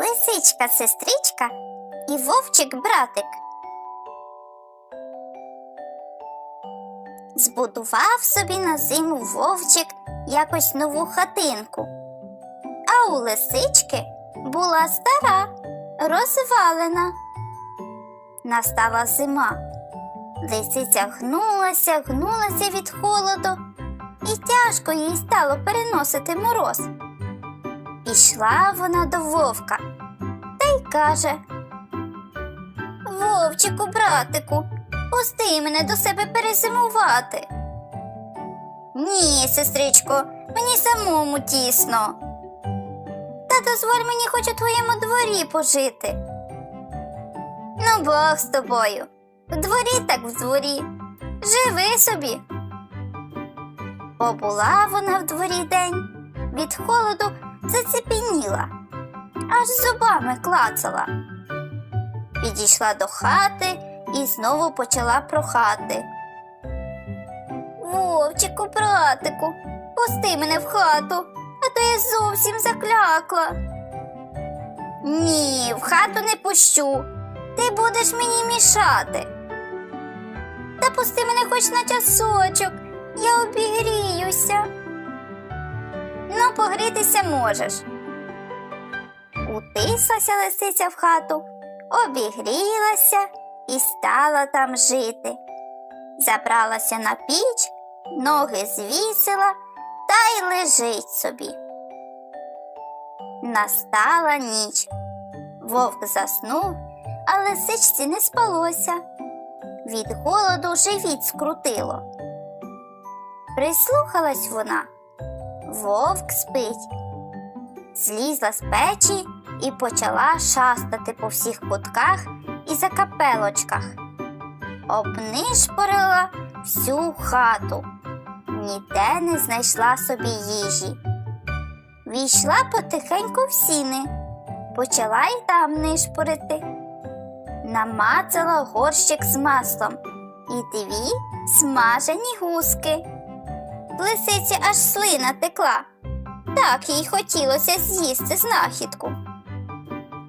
лисичка сестричка і вовчик братик. Збудував собі на зиму вовчик якось нову хатинку. А у лисички була стара, розвалена. Настала зима. Лисиця гнулася, гнулася від холоду, і тяжко їй стало переносити мороз. Пішла вона до вовка каже Вовчику, братику, пусти мене до себе перезимувати. Ні, сестричко, мені самому тісно. Та дозволь мені хоч у твоєму дворі пожити. Ну, Бог з тобою. В дворі так в дворі. Живи собі. Побула вона в дворі день, від холоду зацепеніла, аж зубами клацала. Підійшла до хати і знову почала прохати. Вовчику, братику, пусти мене в хату, а то я зовсім заклякла. Ні, в хату не пущу. Ти будеш мені мішати. Та пусти мене хоч на часочок, я обігріюся. Ну, погрітися можеш. Утислася лисиця в хату, обігрілася і стала там жити. Забралася на піч, ноги звісила та й лежить собі. Настала ніч. Вовк заснув, а лисичці не спалося. Від голоду живіт скрутило. Прислухалась вона. Вовк спить. Злізла з печі і почала шастати по всіх кутках і закапелочках. Обнишпорила всю хату, ніде не знайшла собі їжі. Війшла потихеньку в сіни, почала й там нишпорити. Намацала горщик з маслом і дві смажені гуски. Лисиці аж слина текла. Так їй хотілося з'їсти знахідку.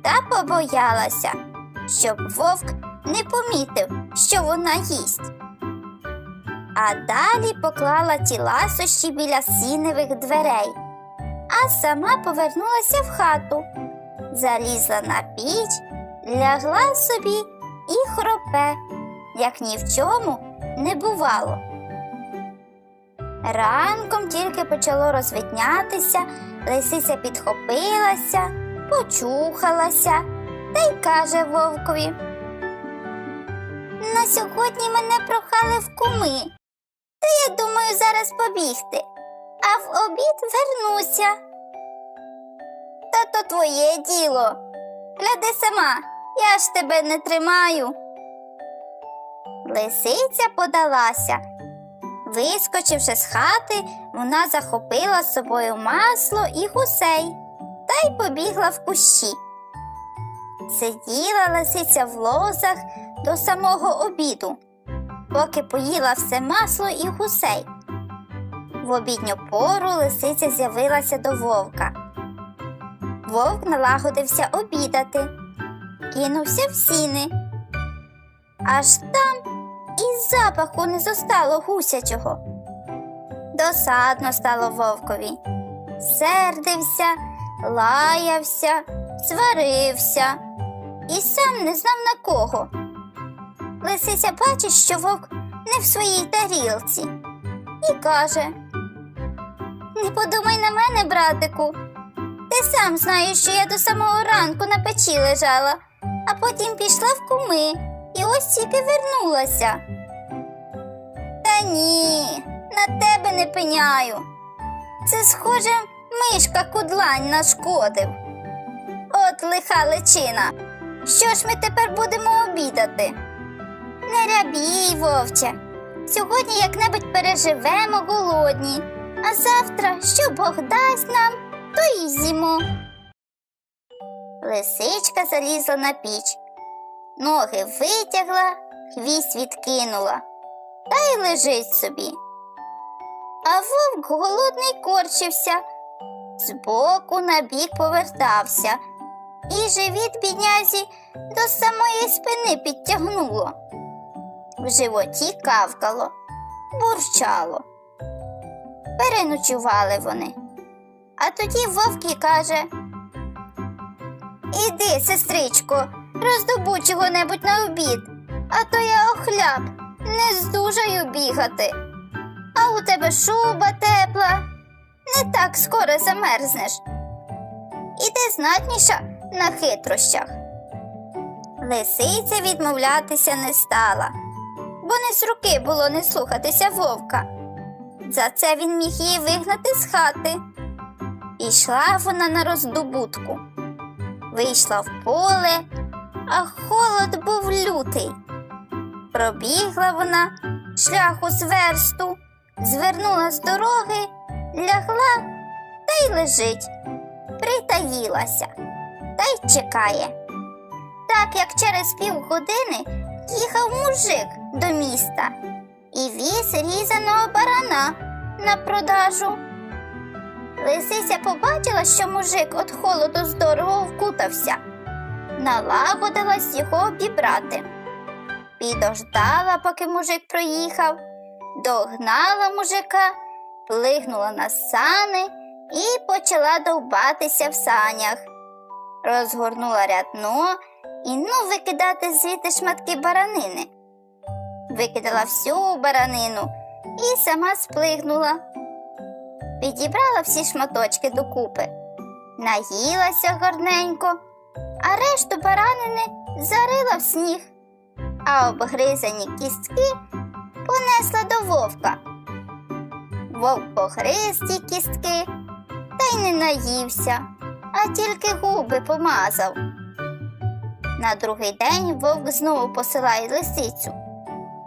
Та побоялася, щоб вовк не помітив, що вона їсть. А далі поклала ті ласощі біля сіневих дверей, а сама повернулася в хату, залізла на піч, лягла собі і хропе, як ні в чому не бувало. Ранком тільки почало розвитнятися, лисиця підхопилася, почухалася та й каже вовкові. На сьогодні мене прохали в куми, та я думаю зараз побігти, а в обід вернуся. Та то твоє діло. Гляди сама, я ж тебе не тримаю. Лисиця подалася. Вискочивши з хати, вона захопила з собою масло і гусей та й побігла в кущі. Сиділа лисиця в лозах до самого обіду, поки поїла все масло і гусей. В обідню пору лисиця з'явилася до вовка. Вовк налагодився обідати, кинувся в сіни. Аж там і запаху не зостало гусячого. Досадно стало вовкові. Сердився, лаявся, сварився і сам не знав на кого. Лисиця бачить, що вовк не в своїй тарілці, і каже: Не подумай на мене, братику. Ти сам знаєш, що я до самого ранку на печі лежала, а потім пішла в куми і ось тільки вернулася. Та ні, на тебе не пеняю. Це, схоже, мишка кудлань нашкодив. От лиха личина. Що ж ми тепер будемо обідати? Не рябій, вовче. Сьогодні як-небудь переживемо голодні, а завтра, що Бог дасть нам, то й з'їмо. Лисичка залізла на піч, ноги витягла, хвіст відкинула та й лежить собі. А вовк голодний корчився, збоку на бік повертався і живіт біднязі до самої спини підтягнуло. В животі кавкало, бурчало. Переночували вони. А тоді вовк і каже Іди, сестричко, роздобудь чого-небудь на обід, а то я охляп, не здужаю бігати. А у тебе шуба тепла, не так скоро замерзнеш. І ти знатніша на хитрощах. Лисиця відмовлятися не стала, бо не з руки було не слухатися вовка. За це він міг її вигнати з хати. Ішла вона на роздобутку. Вийшла в поле, а холод був лютий. Пробігла вона шляху з версту, звернула з дороги, лягла та й лежить, притаїлася та й чекає. Так як через півгодини їхав мужик до міста і віз різаного барана на продажу. Лисиця побачила, що мужик від холоду здорово вкутався, налагодилась його обібрати. Підождала, поки мужик проїхав, догнала мужика, плигнула на сани і почала довбатися в санях. Розгорнула рядно і ну викидати звідти шматки баранини. Викидала всю баранину і сама сплигнула. Підібрала всі шматочки докупи, наїлася гарненько, а решту баранини зарила в сніг, а обгризані кістки понесла до вовка. Вовк погриз ті кістки та й не наївся, а тільки губи помазав. На другий день вовк знову посилає лисицю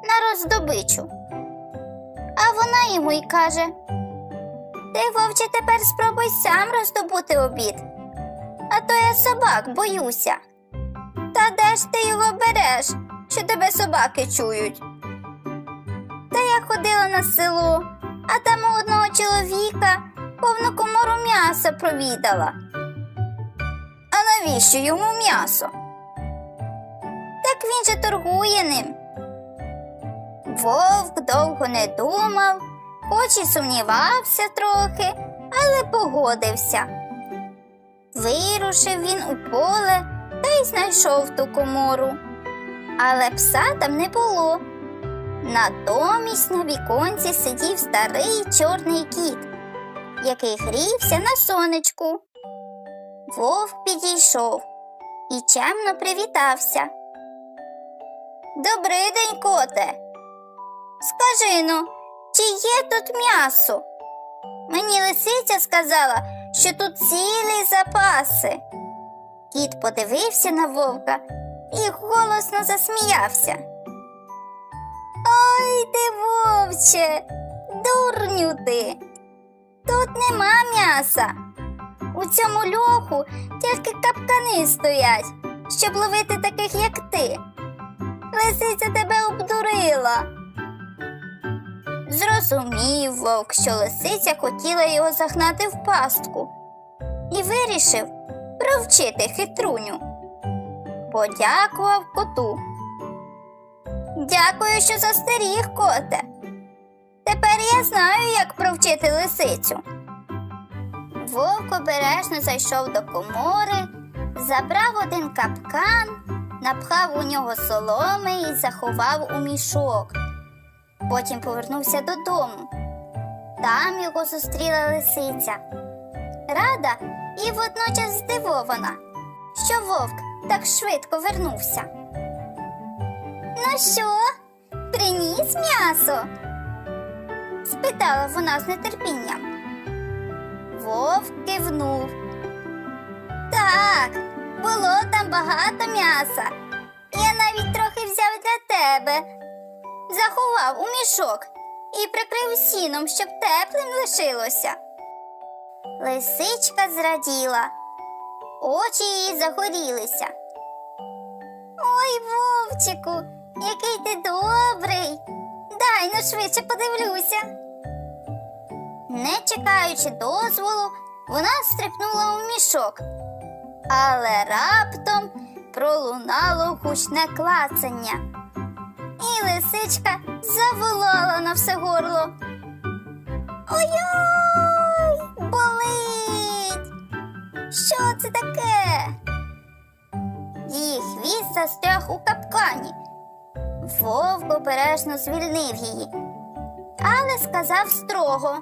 на роздобичу. А вона йому й каже Ти, вовче, тепер спробуй сам роздобути обід, а то я собак боюся. Та де ж ти його береш, що тебе собаки чують? Та я ходила на село, чоловіка повну комору м'яса провідала. А навіщо йому м'ясо? Так він же торгує ним. Вовк довго не думав, хоч і сумнівався трохи, але погодився. Вирушив він у поле та й знайшов ту комору. Але пса там не було. Натомість на віконці сидів старий чорний кіт, який грівся на сонечку. Вовк підійшов і чемно привітався. Добрий день, коте. Скажи ну, чи є тут м'ясо? Мені лисиця сказала, що тут цілі запаси. Кіт подивився на вовка і голосно засміявся. Ти, вовче, дурню ти. Тут нема м'яса. У цьому льоху тільки капкани стоять, щоб ловити таких, як ти. Лисиця тебе обдурила. Зрозумів вовк, що лисиця хотіла його загнати в пастку, і вирішив провчити хитруню. Подякував коту. Дякую, що застеріг, коте. Тепер я знаю, як провчити лисицю. Вовк обережно зайшов до комори, забрав один капкан, напхав у нього соломи і заховав у мішок. Потім повернувся додому. Там його зустріла лисиця. Рада і водночас здивована, що вовк так швидко вернувся. Ну що, приніс м'ясо? спитала вона з нетерпінням. Вовк кивнув. Так, було там багато м'яса. Я навіть трохи взяв для тебе. Заховав у мішок і прикрив сіном, щоб теплим лишилося. Лисичка зраділа, очі її загорілися. Ой, вовчику, який ти добрий. Дай ну швидше подивлюся. Не чекаючи дозволу, вона стрипнула у мішок Але раптом пролунало гучне клацання, і лисичка заволала на все горло. Ой-ой, болить! Що це таке? Її хвіст застряг у капкані. Вовк обережно звільнив її, але сказав строго.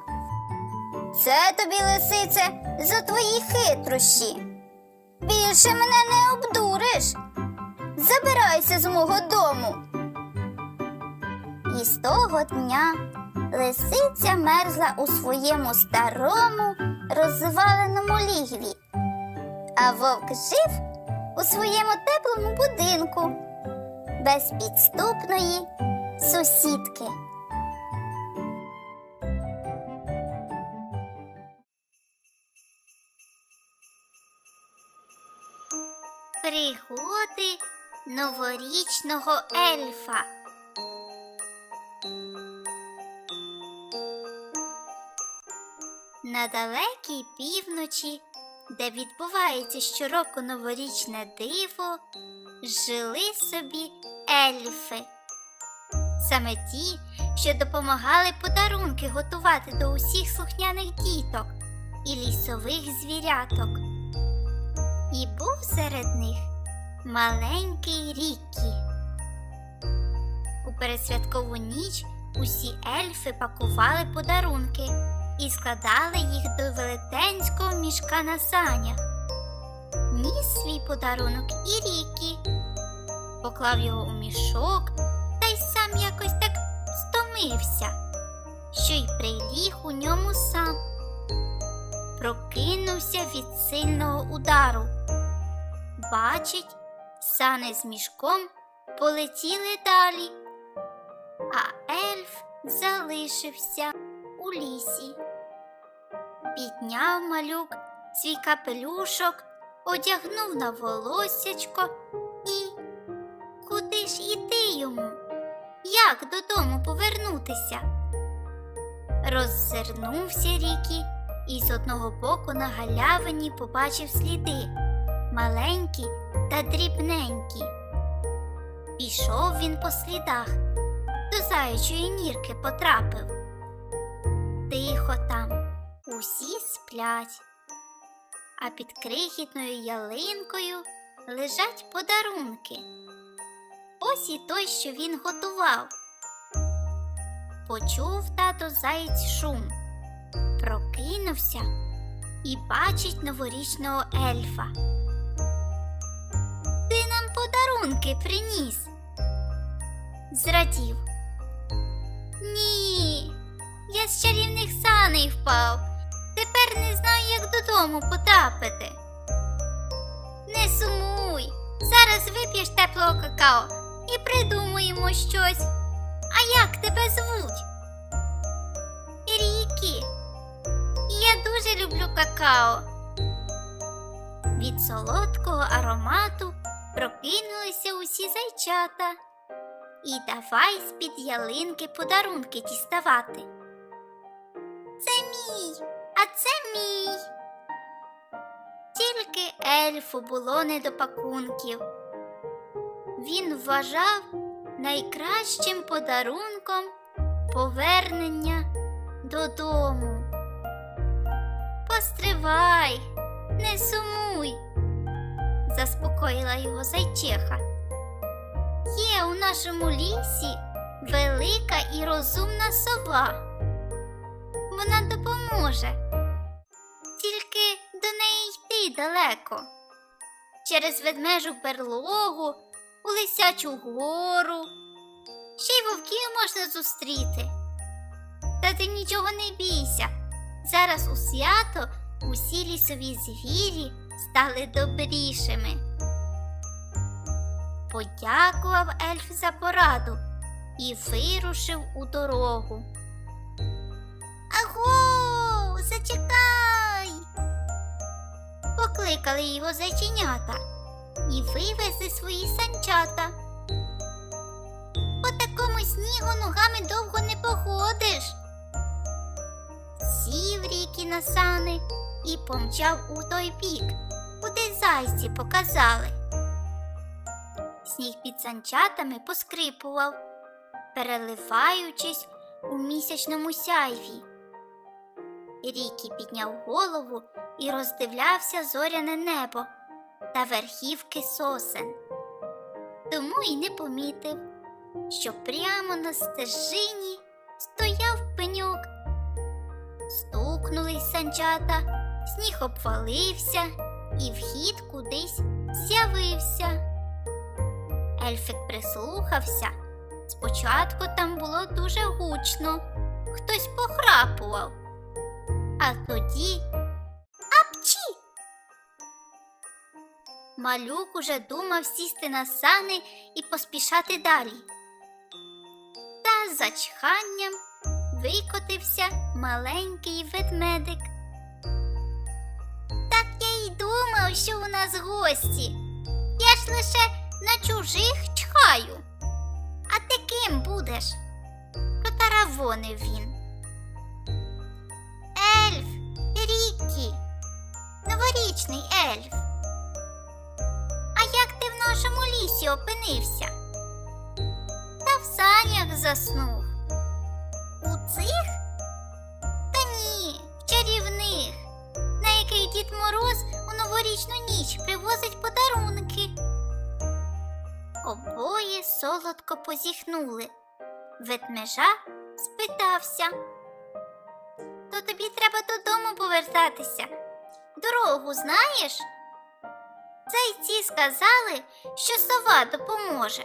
Це тобі, лисице, за твої хитрощі. Більше мене не обдуриш. Забирайся з мого дому. І з того дня лисиця мерзла у своєму старому розваленому лігві, а вовк жив у своєму теплому будинку без підступної сусідки. Пригоди новорічного ельфа. На далекій півночі, де відбувається щороку новорічне диво, жили собі ельфи. Саме ті, що допомагали подарунки готувати до усіх слухняних діток і лісових звіряток. І був серед них маленький Рікі. У передсвяткову ніч усі ельфи пакували подарунки і складали їх до велетенського мішка на санях. Ніс свій подарунок і Рікі, поклав його у мішок та й сам якось так стомився, що й приліг у ньому сам. Прокинувся від сильного удару. Бачить, сани з мішком полетіли далі, а ельф залишився у лісі. Підняв малюк свій капелюшок, одягнув на волоссячко і куди іти йому? Як додому повернутися? Роззирнувся Рікі і з одного боку на галявині побачив сліди маленькі та дрібненькі. Пішов він по слідах, до заячої нірки потрапив. Тихо там, усі сплять, а під крихітною ялинкою лежать подарунки. Ось і той, що він готував. Почув тато заєць шум, прокинувся і бачить новорічного ельфа. Ти нам подарунки приніс. Зрадів. Ні, я з чарівних саней впав. Тепер не знаю, як додому потрапити. Не сумуй. Зараз вип'єш теплого какао і придумаємо щось. А як тебе звуть? Рікі. Я дуже люблю какао. Від солодкого аромату прокинулися усі зайчата. І давай з-під ялинки подарунки діставати. Це мій, а це мій. Тільки ельфу було не до пакунків. Він вважав найкращим подарунком повернення додому. Постривай, не сумуй, заспокоїла його зайчиха. Є у нашому лісі велика і розумна сова. Вона допоможе. Tільки до неї йти далеко. Через ведмежу берлогу, у лисячу гору. Ще й вовків можна зустріти. Та ти нічого не бійся. Зараз у свято усі лісові звірі стали добрішими. Подякував ельф за пораду і вирушив у дорогу. Аго, зачекай. Покликали його зайченята і вивезли свої санчата. По такому снігу ногами довго не походиш. Сів ріки на сани і помчав у той бік, куди зайці показали. Сніг під санчатами поскрипував, переливаючись у місячному сяйві. Рікі підняв голову і роздивлявся зоряне небо та верхівки сосен. Тому й не помітив, що прямо на стежині стояв пеньок. Стукнули санчата, сніг обвалився, і вхід кудись з'явився. Ельфик прислухався. Спочатку там було дуже гучно, хтось похрапував, а тоді Малюк уже думав сісти на сани і поспішати далі. Та за чханням викотився маленький ведмедик. Так я й думав, що у нас гості. Я ж лише на чужих чхаю. А ти ким будеш? Протаравонив він. Ельф, Рікі, новорічний ельф. Нашому лісі опинився? Та в санях заснув. У цих? Та ні, в чарівних, на який Дід Мороз у новорічну ніч привозить подарунки. Обоє солодко позіхнули. Ведмежа спитався. То тобі треба додому повертатися. Дорогу знаєш? Зайці сказали, що сова допоможе.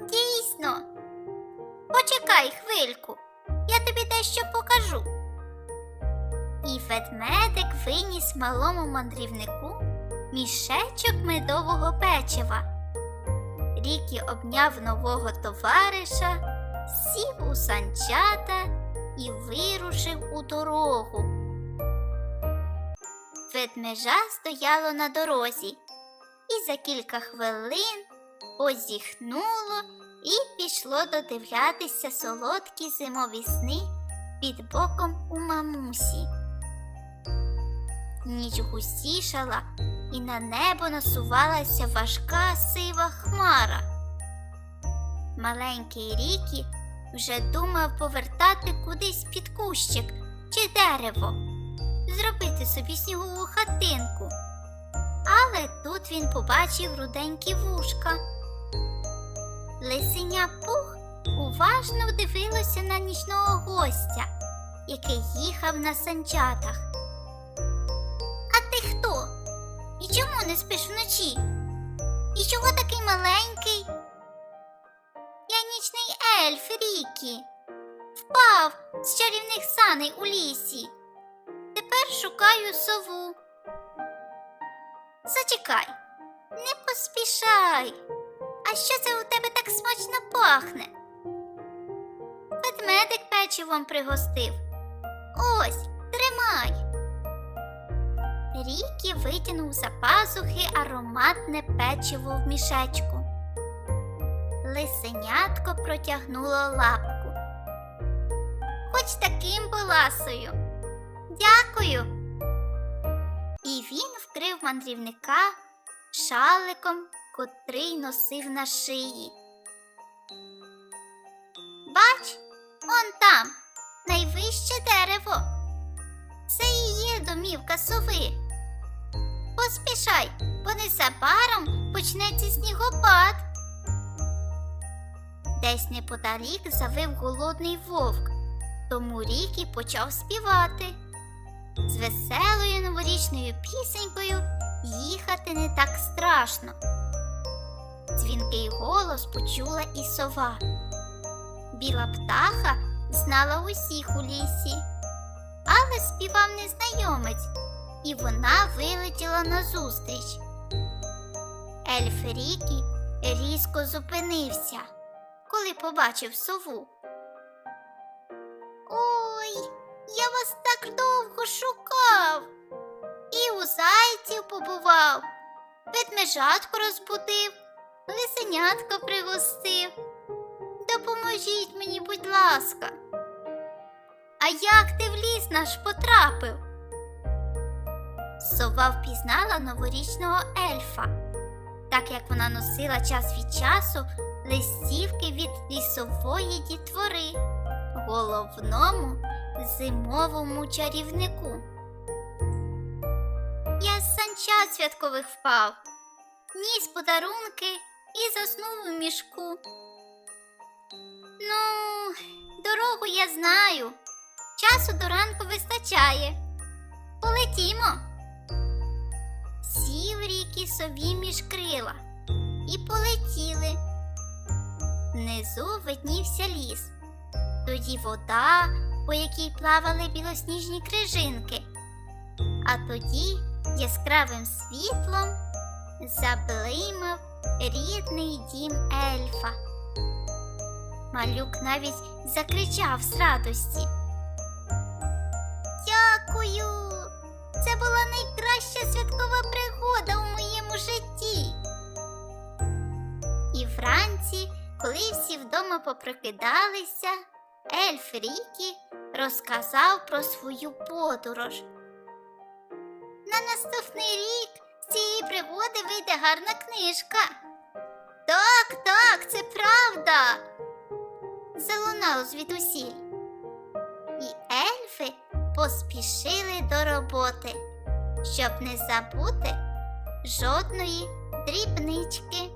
Дійсно. Почекай хвильку, я тобі дещо покажу. І ведмедик виніс малому мандрівнику мішечок медового печива. Рікі обняв нового товариша, сів у санчата і вирушив у дорогу. Ведмежа стояло на дорозі, і за кілька хвилин позіхнуло і пішло додивлятися солодкі зимові сни під боком у мамусі. Ніч густішала, і на небо насувалася важка сива хмара. Маленький Рікі вже думав повертати кудись під кущик чи дерево, зробити собі снігову хатинку. Але тут він побачив руденькі вушка. Лисеня пух уважно дивилося на нічного гостя, який їхав на санчатах. А ти хто? І чому не спиш вночі? І чого такий маленький? Я нічний ельф Рікі. Впав з чарівних саней у лісі. Тепер шукаю сову. Зачекай, не поспішай. А що це у тебе так смачно пахне? Ведмедик печивом пригостив. Ось, тримай. Рікі витягнув за пазухи ароматне печиво в мішечку. Лисенятко протягнуло лапку. Хоч таким поласою. Дякую. І він вкрив мандрівника шаликом, котрий носив на шиї. Бач, он там, найвище дерево. Це і є домівка сови. Поспішай, бо незабаром почнеться снігопад. Десь неподалік завив голодний вовк, тому Рікі почав співати. З веселою новорічною пісенькою їхати не так страшно. Дзвінкий голос почула і сова. Біла птаха знала усіх у лісі, але співав незнайомець, і вона вилетіла назустріч. Ельф Рікі різко зупинився, коли побачив сову. Ой, я вас так довго шукав. І у зайців побував, ведмежатку розбудив, лисенятко пригостив. Допоможіть мені, будь ласка. А як ти в ліс наш потрапив? Сова впізнала новорічного ельфа, так як вона носила час від часу листівки від лісової дітвори, головному зимовому чарівнику. Я з санчат святкових впав, ніс подарунки і заснув у мішку. Ну, дорогу я знаю. Часу до ранку вистачає. Полетімо. Сів ріки сові між крила і полетіли. Внизу виднівся ліс, тоді вода, по якій плавали білосніжні крижинки, а тоді яскравим світлом заблимав рідний дім ельфа. Малюк навіть закричав з радості. Дякую! Це була найкраща святкова пригода у моєму житті. І вранці, коли всі вдома попрокидалися, ельф Рікі розказав про свою подорож. На наступний рік з цієї пригоди вийде гарна книжка. Так, так, це правда. Залунало звідусіль. І ельфи поспішили до роботи, щоб не забути жодної дрібнички.